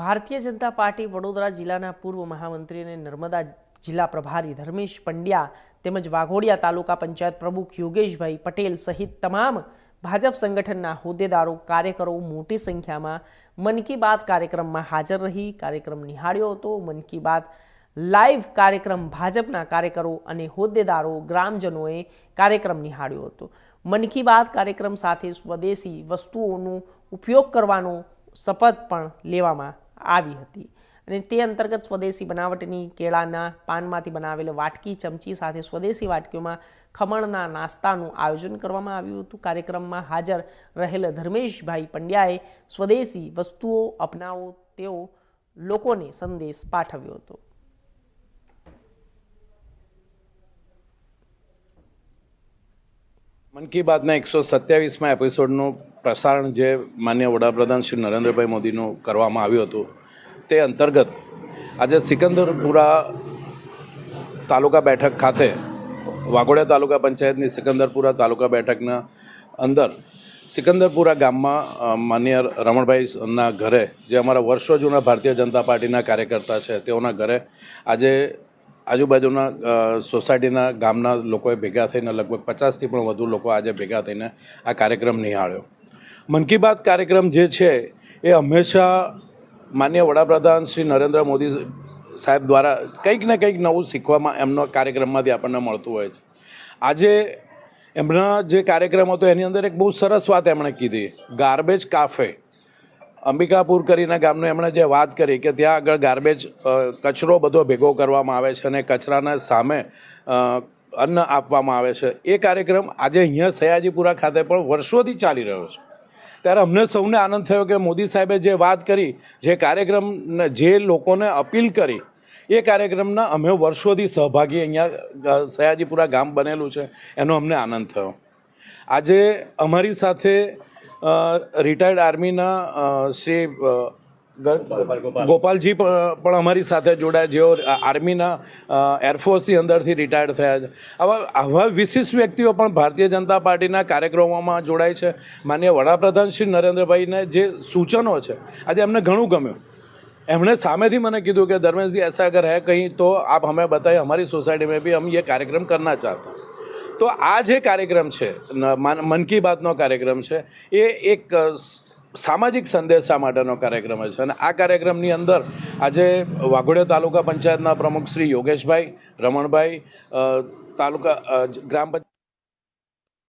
Bharatiya Janata party Vadodara જિલ્લાના પૂર્વ મહામંત્રી અને નર્મદા જિલ્લા પ્રભારી ધર્મેશ પંડ્યા તેમજ વાઘોડિયા તાલુકા પંચાયત પ્રમુખ યોગેશભાઈ પટેલ સહિત તમામ ભાજપ સંગઠનના હોદ્દેદારો, કાર્યકરો મોટી સંખ્યામાં મન કી બાત કાર્યક્રમમાં હાજર રહી. કાર્યક્રમ નિહાળ્યો હતો. મન કી બાત લાઈવ કાર્યક્રમ ભાજપના કાર્યકરો અને હોદ્દેદારો, ગ્રામજનોએ કાર્યક્રમ નિહાળ્યો હતો. મન કી બાત કાર્યક્રમ સાથે સ્વદેશી વસ્તુઓનો ઉપયોગ કરવાનો શપથ પણ લેવામાં આવી હતી. અને તે અંતર્ગત સ્વદેશી બનાવટની કેળાના પાનમાંથી બનાવેલ વાટકી ચમચી સાથે સ્વદેશી વાટકીઓમાં ખમણના નાસ્તાનું આયોજન કરવામાં આવ્યું હતું. કાર્યક્રમમાં હાજર રહેલ ધર્મેશભાઈ પંડ્યાએ સ્વદેશી વસ્તુઓ અપનાવો તેઓ લોકોને સંદેશ પાઠવ્યો હતો. મન કી બાતના એકસો સત્યાવીસમાં એપિસોડનું પ્રસારણ જે માન્ય વડાપ્રધાન શ્રી નરેન્દ્રભાઈ મોદીનું કરવામાં આવ્યું હતું, તે અંતર્ગત આજે સિકંદરપુરા તાલુકા બેઠક ખાતે, વાઘોડિયા તાલુકા પંચાયતની સિકંદરપુરા તાલુકા બેઠકના અંદર સિકંદરપુરા ગામમાં માન્ય રમણભાઈના ઘરે, જે અમારા વર્ષો જૂના ભારતીય જનતા પાર્ટીના કાર્યકર્તા છે, તેઓના ઘરે આજે આજુબાજુના સોસાયટીના ગામના લોકોએ ભેગા થઈને લગભગ પચાસથી પણ વધુ લોકો આજે ભેગા થઈને આ કાર્યક્રમ નિહાળ્યો. મન કી બાત કાર્યક્રમ જે છે એ હંમેશા માન્ય વડાપ્રધાન શ્રી નરેન્દ્ર મોદી સાહેબ દ્વારા કંઈક ને કંઈક નવું શીખવામાં એમનો કાર્યક્રમમાંથી આપણને મળતું હોય છે. આજે એમના જે કાર્યક્રમ હતો એની અંદર એક બહુ સરસ વાત એમણે કીધી. ગાર્બેજ કાફે અંબિકાપુર કરીને ગામનું એમણે જે વાત કરી કે ત્યાં આગળ ગાર્બેજ કચરો બધો ભેગો કરવામાં આવે છે અને કચરાના સામે અન્ન આપવામાં આવે છે. એ કાર્યક્રમ આજે અહીંયા સયાજીપુરા ખાતે પણ વર્ષોથી ચાલી રહ્યો છે. ત્યારે અમને સૌને આનંદ થયો કે મોદી સાહેબે જે વાત કરી, જે કાર્યક્રમ જે લોકોને અપીલ કરી, એ કાર્યક્રમના અમે વર્ષોથી સહભાગી અહીંયા સયાજીપુરા ગામ બનેલું છે, એનો અમને આનંદ થયો. આજે અમારી સાથે રિટાયર્ડ આર્મીના શ્રી ગોપાલજી પણ અમારી સાથે જોડાયા જેઓ આર્મીના એરફોર્સની અંદરથી રિટાયર્ડ થયા છે. આવા આવા વિશિષ્ટ વ્યક્તિઓ પણ ભારતીય જનતા પાર્ટીના કાર્યક્રમોમાં જોડાય છે. માન્ય વડાપ્રધાન શ્રી નરેન્દ્રભાઈને જે સૂચનો છે આજે એમને ઘણું ગમ્યું. એમણે સામેથી મને કીધું કે ધર્મેશજી એસા અગર હે કંઈ તો આપ અમે બતાવી અમારી સોસાયટીમાં બી ભી એ કાર્યક્રમ કરના ચાહતા. તો આ જે કાર્યક્રમ છે મન કી બાતનો કાર્યક્રમ છે એ એક સામાજિક સંદેશા માટેનો કાર્યક્રમ છે. અને આ કાર્યક્રમની અંદર આજે વાઘોડિયા તાલુકા પંચાયતના પ્રમુખ શ્રી યોગેશભાઈ રમણભાઈ તાલુકા ગ્રામ